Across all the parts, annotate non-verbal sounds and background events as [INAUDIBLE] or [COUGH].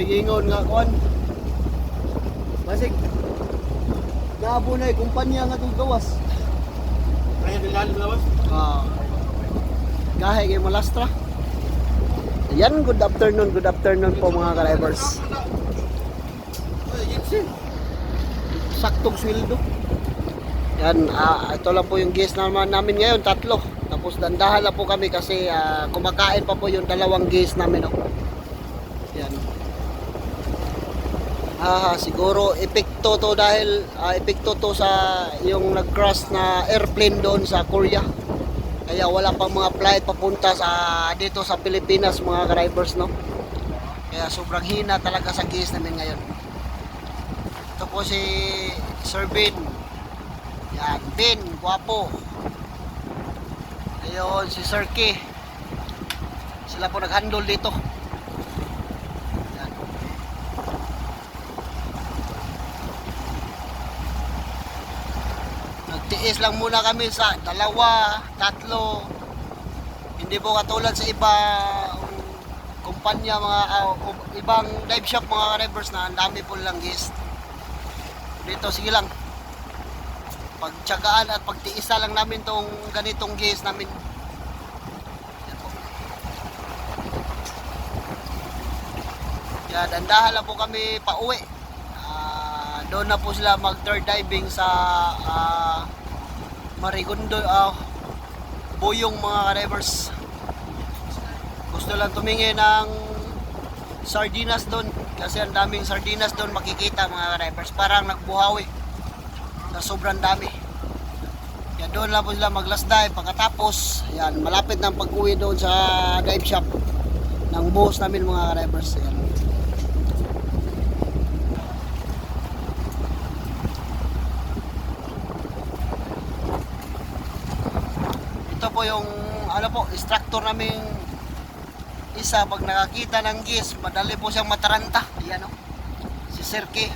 May gingon nga kon. Basig. Naabo na kumpanya nga itong gawas. Kaya nilalim lawas. Ah. Gahe kay Malastra. Yan, good afternoon, good afternoon po mga ka-drivers. Saktong sweldo. Yan, ah, ito lang po yung guest naman namin ngayon, tatlo. Tapos dandahan na po kami kasi ah, kumakain pa po yung dalawang guest namin. Oh. Yan. Ah, siguro epekto to dahil ah, epekto to sa yung nag-crash na airplane doon sa Korea. Kaya wala pang mga flight papunta sa dito sa Pilipinas mga drivers no. Kaya sobrang hina talaga sa case namin ngayon. Ito po si Sir Ben. Yan, Ben, guwapo. Ayun, si Sir K. Sila po nag-handle dito. Nagtiis lang muna kami sa dalawa, tatlo. Hindi po katulad sa iba um, kumpanya mga ah, um, ibang dive shop mga drivers na ang dami po lang guest. Dito sige lang. Pagtsagaan at pagtiisa lang namin tong ganitong guest namin. Kaya dandahan lang po kami pauwi. Ah, doon na po sila mag third diving sa ah, Marigondo ah, Buyong mga drivers. Gusto lang tumingin ng sardinas doon kasi ang daming sardinas doon makikita mga drivers. Parang nagbuhawi na sobrang dami. Kaya doon lang po sila mag last dive pagkatapos yan malapit ng pag-uwi doon sa dive shop ng boss namin mga drivers. Yan. Po yung ano po instructor naming isa pag nakakita ng gis madali po siyang mataranta. Ayan o si Sir K.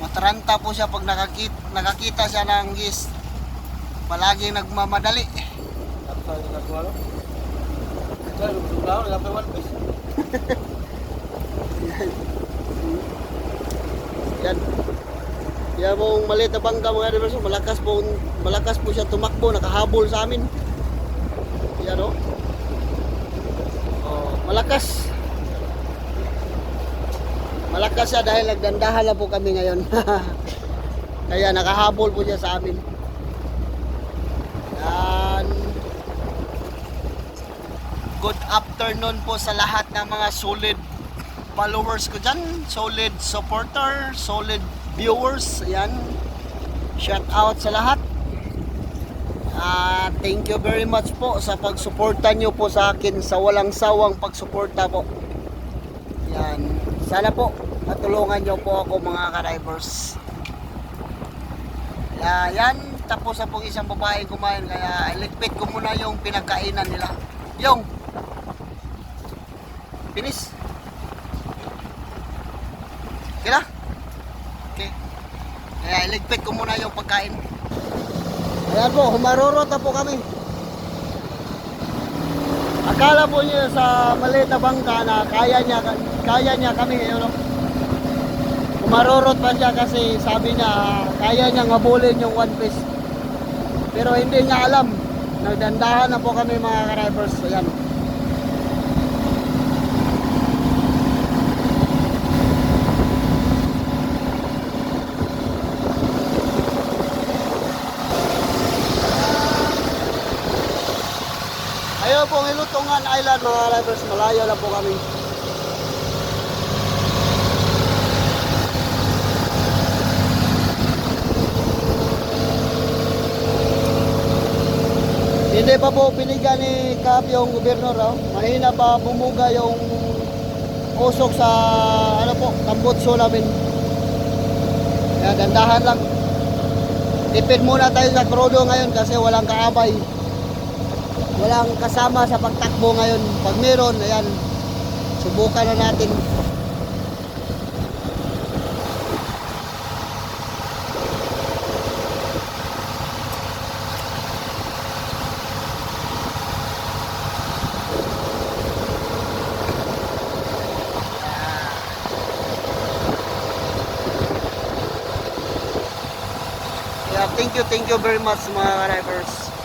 Mataranta po siya pag nakakita, nakakita siya ng gis. Palaging nagmamadali. Yan. Yan pong maliit na bangka mga diverso malakas po malakas po siya tumakbo nakahabol sa amin. Yan o oh, malakas. Malakas siya dahil nagdandahan lang po kami ngayon. [LAUGHS] Kaya nakahabol po siya sa amin. Yan. Good afternoon po sa lahat ng mga solid followers ko dyan, solid supporter, solid viewers, ayan. Shout out sa lahat. Ah, thank you very much po sa pagsuporta nyo po sa akin sa walang sawang pagsuporta po. Yan. Sana po matulungan nyo po ako mga ka-drivers. Yeah, yan. Tapos na pong isang babae kumain kaya iligpit ko muna yung pinagkainan nila. Yung Finish. Okay na? Okay. Kaya iligpit ko muna yung pagkain. Ayan po, humarurot na po kami. Akala po niya sa maliit na bangka na kaya niya, kaya niya kami ngayon. No? Humarurot pa siya kasi sabi niya kaya niya ngabulin yung one piece. Pero hindi niya alam. Nagdandahan na po kami mga ka-drivers. Ayan. Ayaw po ng Ilutungan Island mga drivers, malayo lang po kami. Hindi pa po binigyan ni Kap yung gobernador. Oh. Mahina pa bumuga yung usok sa ano po, Tambutso namin. Kaya gandahan lang. Tipid muna tayo sa krudo ngayon kasi walang kaabay walang kasama sa pagtakbo ngayon pag meron ayan subukan na natin Yeah, thank you, thank you very much mga drivers.